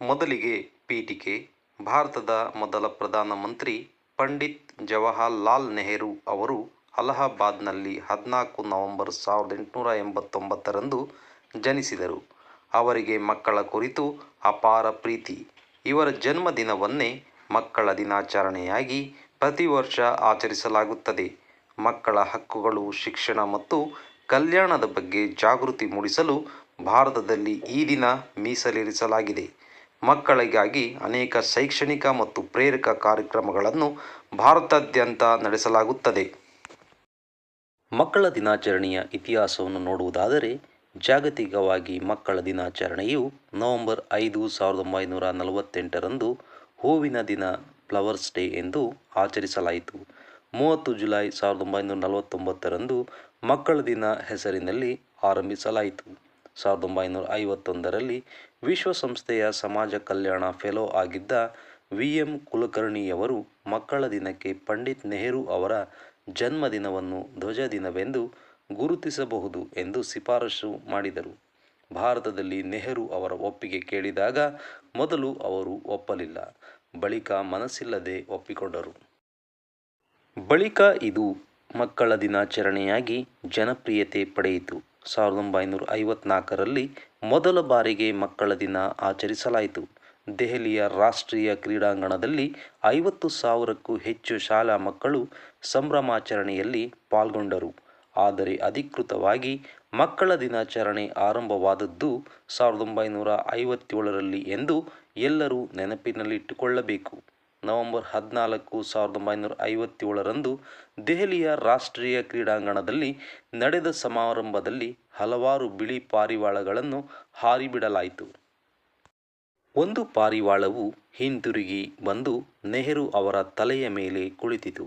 ಮೊದಲಿಗೆ ಪೀಠಿಕೆ ಭಾರತದ ಮೊದಲ ಪ್ರಧಾನಮಂತ್ರಿ ಪಂಡಿತ್ ಜವಾಹರಲಾಲ್ ನೆಹರು ಅವರು ಅಲಹಾಬಾದ್ನಲ್ಲಿ ಹದಿನಾಲ್ಕು ನವೆಂಬರ್ ಸಾವಿರದ ಎಂಟುನೂರ ಎಂಬತ್ತೊಂಬತ್ತರಂದು ಜನಿಸಿದರು. ಅವರಿಗೆ ಮಕ್ಕಳ ಕುರಿತು ಅಪಾರ ಪ್ರೀತಿ. ಇವರ ಜನ್ಮದಿನವನ್ನೇ ಮಕ್ಕಳ ದಿನಾಚರಣೆಯಾಗಿ ಪ್ರತಿ ವರ್ಷ ಆಚರಿಸಲಾಗುತ್ತದೆ. ಮಕ್ಕಳ ಹಕ್ಕುಗಳು, ಶಿಕ್ಷಣ ಮತ್ತು ಕಲ್ಯಾಣದ ಬಗ್ಗೆ ಜಾಗೃತಿ ಮೂಡಿಸಲು ಭಾರತದಲ್ಲಿ ಈ ದಿನ ಮೀಸಲಿರಿಸಲಾಗಿದೆ. ಮಕ್ಕಳಿಗಾಗಿ ಅನೇಕ ಶೈಕ್ಷಣಿಕ ಮತ್ತು ಪ್ರೇರಕ ಕಾರ್ಯಕ್ರಮಗಳನ್ನು ಭಾರತಾದ್ಯಂತ ನಡೆಸಲಾಗುತ್ತದೆ. ಮಕ್ಕಳ ದಿನಾಚರಣೆಯ ಇತಿಹಾಸವನ್ನು ನೋಡುವುದಾದರೆ, ಜಾಗತಿಕವಾಗಿ ಮಕ್ಕಳ ದಿನಾಚರಣೆಯು ನವೆಂಬರ್ ಐದು, ಸಾವಿರದ ಒಂಬೈನೂರ ನಲವತ್ತೆಂಟರಂದು ಹೂವಿನ ದಿನ ಫ್ಲವರ್ಸ್ ಡೇ ಎಂದು ಆಚರಿಸಲಾಯಿತು. ಮೂವತ್ತು ಜುಲೈ, ಸಾವಿರದ ಒಂಬೈನೂರ ನಲವತ್ತೊಂಬತ್ತರಂದು ಮಕ್ಕಳ ದಿನ ಹೆಸರಿನಲ್ಲಿ ಆರಂಭಿಸಲಾಯಿತು. ಸಾವಿರದ ಒಂಬೈನೂರ ಐವತ್ತೊಂದರಲ್ಲಿ ವಿಶ್ವಸಂಸ್ಥೆಯ ಸಮಾಜ ಕಲ್ಯಾಣ ಫೆಲೋ ಆಗಿದ್ದ ವಿ. ಎಂ. ಕುಲಕರ್ಣಿಯವರು ಮಕ್ಕಳ ದಿನಕ್ಕೆ ಪಂಡಿತ್ ನೆಹರು ಅವರ ಜನ್ಮದಿನವನ್ನು ಧ್ವಜ ದಿನವೆಂದು ಗುರುತಿಸಬಹುದು ಎಂದು ಶಿಫಾರಸು ಮಾಡಿದರು. ಭಾರತದಲ್ಲಿ ನೆಹರು ಅವರ ಒಪ್ಪಿಗೆ ಕೇಳಿದಾಗ ಮೊದಲು ಅವರು ಒಪ್ಪಲಿಲ್ಲ. ಬಳಿಕ ಮನಸ್ಸಿಲ್ಲದೆ ಒಪ್ಪಿಕೊಂಡರು. ಬಳಿಕ ಇದು ಮಕ್ಕಳ ದಿನಾಚರಣೆಯಾಗಿ ಜನಪ್ರಿಯತೆ ಪಡೆಯಿತು. ಸಾವಿರದ ಒಂಬೈನೂರ ಐವತ್ನಾಲ್ಕರಲ್ಲಿ ಮೊದಲ ಬಾರಿಗೆ ಮಕ್ಕಳ ದಿನ ಆಚರಿಸಲಾಯಿತು. ದೆಹಲಿಯ ರಾಷ್ಟ್ರೀಯ ಕ್ರೀಡಾಂಗಣದಲ್ಲಿ ಐವತ್ತು ಸಾವಿರಕ್ಕೂ ಹೆಚ್ಚು ಶಾಲಾ ಮಕ್ಕಳು ಸಂಭ್ರಮಾಚರಣೆಯಲ್ಲಿ ಪಾಲ್ಗೊಂಡರು. ಆದರೆ ಅಧಿಕೃತವಾಗಿ ಮಕ್ಕಳ ದಿನಾಚರಣೆ ಆರಂಭವಾದದ್ದು ಸಾವಿರದ ಒಂಬೈನೂರ ಐವತ್ತೇಳರಲ್ಲಿ ಎಂದು ಎಲ್ಲರೂ ನೆನಪಿನಲ್ಲಿಟ್ಟುಕೊಳ್ಳಬೇಕು. ನವೆಂಬರ್ ಹದಿನಾಲ್ಕು, ಸಾವಿರದ ಒಂಬೈನೂರ ಐವತ್ತೇಳರಂದು ದೆಹಲಿಯ ರಾಷ್ಟ್ರೀಯ ಕ್ರೀಡಾಂಗಣದಲ್ಲಿ ನಡೆದ ಸಮಾರಂಭದಲ್ಲಿ ಹಲವಾರು ಬಿಳಿ ಪಾರಿವಾಳಗಳನ್ನು ಹಾರಿಬಿಡಲಾಯಿತು. ಒಂದು ಪಾರಿವಾಳವು ಹಿಂತಿರುಗಿ ಬಂದು ನೆಹರು ಅವರ ತಲೆಯ ಮೇಲೆ ಕುಳಿತಿತು.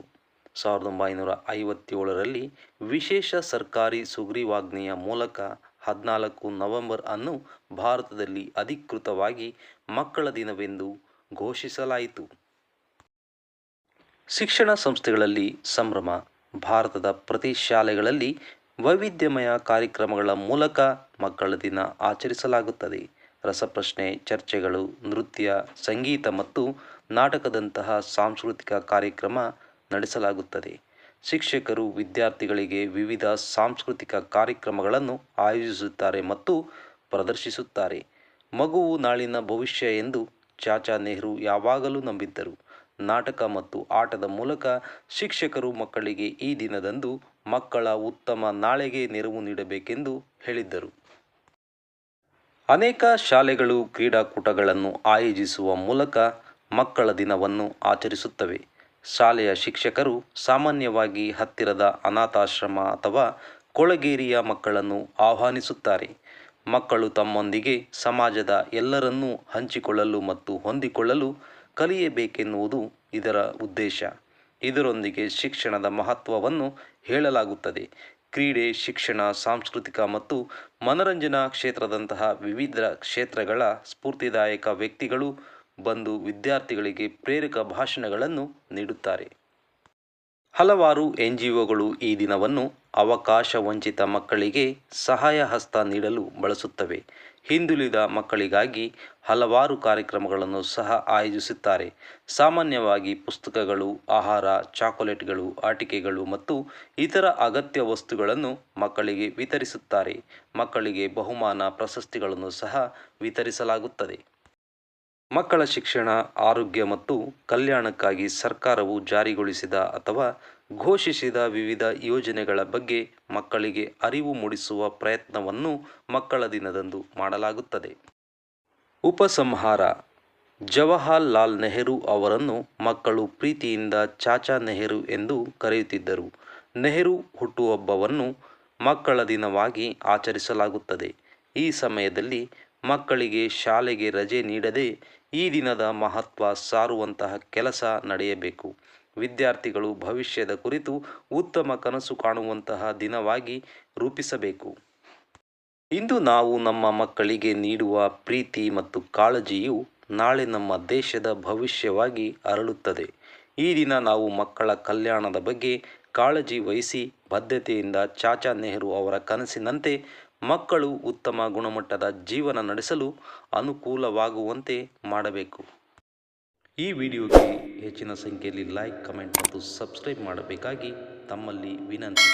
ಸಾವಿರದ ಒಂಬೈನೂರ ಐವತ್ತೇಳರಲ್ಲಿ ವಿಶೇಷ ಸರ್ಕಾರಿ ಸುಗ್ರೀವಾಜ್ಞೆಯ ಮೂಲಕ ಹದಿನಾಲ್ಕು ನವೆಂಬರ್ ಅನ್ನು ಭಾರತದಲ್ಲಿ ಅಧಿಕೃತವಾಗಿ ಮಕ್ಕಳ ದಿನವೆಂದು ಘೋಷಿಸಲಾಯಿತು. ಶಿಕ್ಷಣ ಸಂಸ್ಥೆಗಳಲ್ಲಿ ಸಂಭ್ರಮ. ಭಾರತದ ಪ್ರತಿ ಶಾಲೆಗಳಲ್ಲಿ ವೈವಿಧ್ಯಮಯ ಕಾರ್ಯಕ್ರಮಗಳ ಮೂಲಕ ಮಕ್ಕಳ ದಿನ ಆಚರಿಸಲಾಗುತ್ತದೆ. ರಸಪ್ರಶ್ನೆ, ಚರ್ಚೆಗಳು, ನೃತ್ಯ, ಸಂಗೀತ ಮತ್ತು ನಾಟಕದಂತಹ ಸಾಂಸ್ಕೃತಿಕ ಕಾರ್ಯಕ್ರಮ ನಡೆಸಲಾಗುತ್ತದೆ. ಶಿಕ್ಷಕರು ವಿದ್ಯಾರ್ಥಿಗಳಿಗೆ ವಿವಿಧ ಸಾಂಸ್ಕೃತಿಕ ಕಾರ್ಯಕ್ರಮಗಳನ್ನು ಆಯೋಜಿಸುತ್ತಾರೆ ಮತ್ತು ಪ್ರದರ್ಶಿಸುತ್ತಾರೆ. ಮಗುವು ನಾಳಿನ ಭವಿಷ್ಯ ಎಂದು ಚಾಚಾ ನೆಹರು ಯಾವಾಗಲೂ ನಂಬಿದ್ದರು. ನಾಟಕ ಮತ್ತು ಆಟದ ಮೂಲಕ ಶಿಕ್ಷಕರು ಮಕ್ಕಳಿಗೆ ಈ ದಿನದಂದು ಮಕ್ಕಳ ಉತ್ತಮ ನಾಳೆಗೆ ನೆರವು ನೀಡಬೇಕೆಂದು ಹೇಳಿದ್ದರು. ಅನೇಕ ಶಾಲೆಗಳು ಕ್ರೀಡಾಕೂಟಗಳನ್ನು ಆಯೋಜಿಸುವ ಮೂಲಕ ಮಕ್ಕಳ ದಿನವನ್ನು ಆಚರಿಸುತ್ತವೆ. ಶಾಲೆಯ ಶಿಕ್ಷಕರು ಸಾಮಾನ್ಯವಾಗಿ ಹತ್ತಿರದ ಅನಾಥಾಶ್ರಮ ಅಥವಾ ಕೊಳಗೇರಿಯ ಮಕ್ಕಳನ್ನು ಆಹ್ವಾನಿಸುತ್ತಾರೆ. ಮಕ್ಕಳು ತಮ್ಮೊಂದಿಗೆ ಸಮಾಜದ ಎಲ್ಲರನ್ನೂ ಹಂಚಿಕೊಳ್ಳಲು ಮತ್ತು ಹೊಂದಿಕೊಳ್ಳಲು ಕಲಿಯಬೇಕೆನ್ನುವುದು ಇದರ ಉದ್ದೇಶ. ಇದರೊಂದಿಗೆ ಶಿಕ್ಷಣದ ಮಹತ್ವವನ್ನು ಹೇಳಲಾಗುತ್ತದೆ. ಕ್ರೀಡೆ, ಶಿಕ್ಷಣ, ಸಾಂಸ್ಕೃತಿಕ ಮತ್ತು ಮನರಂಜನಾ ಕ್ಷೇತ್ರದಂತಹ ವಿವಿಧ ಕ್ಷೇತ್ರಗಳ ಸ್ಫೂರ್ತಿದಾಯಕ ವ್ಯಕ್ತಿಗಳು ಬಂದು ವಿದ್ಯಾರ್ಥಿಗಳಿಗೆ ಪ್ರೇರಕ ಭಾಷಣಗಳನ್ನು ನೀಡುತ್ತಾರೆ. ಹಲವಾರು ಎನ್ಜಿಒಗಳು ಈ ದಿನವನ್ನು ಅವಕಾಶವಂಚಿತ ಮಕ್ಕಳಿಗೆ ಸಹಾಯ ಹಸ್ತ ನೀಡಲು ಬಳಸುತ್ತವೆ. ಹಿಂದುಳಿದ ಮಕ್ಕಳಿಗಾಗಿ ಹಲವಾರು ಕಾರ್ಯಕ್ರಮಗಳನ್ನು ಸಹ ಆಯೋಜಿಸುತ್ತಾರೆ. ಸಾಮಾನ್ಯವಾಗಿ ಪುಸ್ತಕಗಳು, ಆಹಾರ, ಚಾಕೊಲೇಟ್ಗಳು, ಆಟಿಕೆಗಳು ಮತ್ತು ಇತರ ಅಗತ್ಯ ವಸ್ತುಗಳನ್ನು ಮಕ್ಕಳಿಗೆ ವಿತರಿಸುತ್ತಾರೆ. ಮಕ್ಕಳಿಗೆ ಬಹುಮಾನ, ಪ್ರಶಸ್ತಿಗಳನ್ನು ಸಹ ವಿತರಿಸಲಾಗುತ್ತದೆ. ಮಕ್ಕಳ ಶಿಕ್ಷಣ, ಆರೋಗ್ಯ ಮತ್ತು ಕಲ್ಯಾಣಕ್ಕಾಗಿ ಸರ್ಕಾರವು ಜಾರಿಗೊಳಿಸಿದ ಅಥವಾ ಘೋಷಿಸಿದ ವಿವಿಧ ಯೋಜನೆಗಳ ಬಗ್ಗೆ ಮಕ್ಕಳಿಗೆ ಅರಿವು ಮೂಡಿಸುವ ಪ್ರಯತ್ನವನ್ನು ಮಕ್ಕಳ ದಿನದಂದು ಮಾಡಲಾಗುತ್ತದೆ. ಉಪಸಂಹಾರ ಜವಾಹರಲಾಲ್ ನೆಹರು ಅವರನ್ನು ಮಕ್ಕಳು ಪ್ರೀತಿಯಿಂದ ಚಾಚಾ ನೆಹರು ಎಂದು ಕರೆಯುತ್ತಿದ್ದರು. ನೆಹರು ಹುಟ್ಟುಹಬ್ಬವನ್ನು ಮಕ್ಕಳ ದಿನವಾಗಿ ಆಚರಿಸಲಾಗುತ್ತದೆ. ಈ ಸಮಯದಲ್ಲಿ ಮಕ್ಕಳಿಗೆ ಶಾಲೆಗೆ ರಜೆ ನೀಡದೆ ಈ ದಿನದ ಮಹತ್ವ ಸಾರುವಂತಹ ಕೆಲಸ ನಡೆಯಬೇಕು. ವಿದ್ಯಾರ್ಥಿಗಳು ಭವಿಷ್ಯದ ಕುರಿತು ಉತ್ತಮ ಕನಸು ಕಾಣುವಂತಹ ದಿನವಾಗಿ ರೂಪಿಸಬೇಕು. ಇಂದು ನಾವು ನಮ್ಮ ಮಕ್ಕಳಿಗೆ ನೀಡುವ ಪ್ರೀತಿ ಮತ್ತು ಕಾಳಜಿಯು ನಾಳೆ ನಮ್ಮ ದೇಶದ ಭವಿಷ್ಯವಾಗಿ ಅರಳುತ್ತದೆ. ಈ ದಿನ ನಾವು ಮಕ್ಕಳ ಕಲ್ಯಾಣದ ಬಗ್ಗೆ ಕಾಳಜಿ ವಹಿಸಿ ಬದ್ಧತೆಯಿಂದ ಚಾಚಾ ನೆಹರು ಅವರ ಕನಸಿನಂತೆ ಮಕ್ಕಳು ಉತ್ತಮ ಗುಣಮಟ್ಟದ ಜೀವನ ನಡೆಸಲು ಅನುಕೂಲವಾಗುವಂತೆ ಮಾಡಬೇಕು ಈ ವಿಡಿಯೋಗೆ ಹೆಚ್ಚಿನ ಸಂಖ್ಯೆಯಲ್ಲಿ ಲೈಕ್ ಕಮೆಂಟ್ ಮತ್ತು ಸಬ್ಸ್ಕ್ರೈಬ್ ಮಾಡಬೇಕಾಗಿ ತಮ್ಮಲ್ಲಿ ವಿನಂತಿ.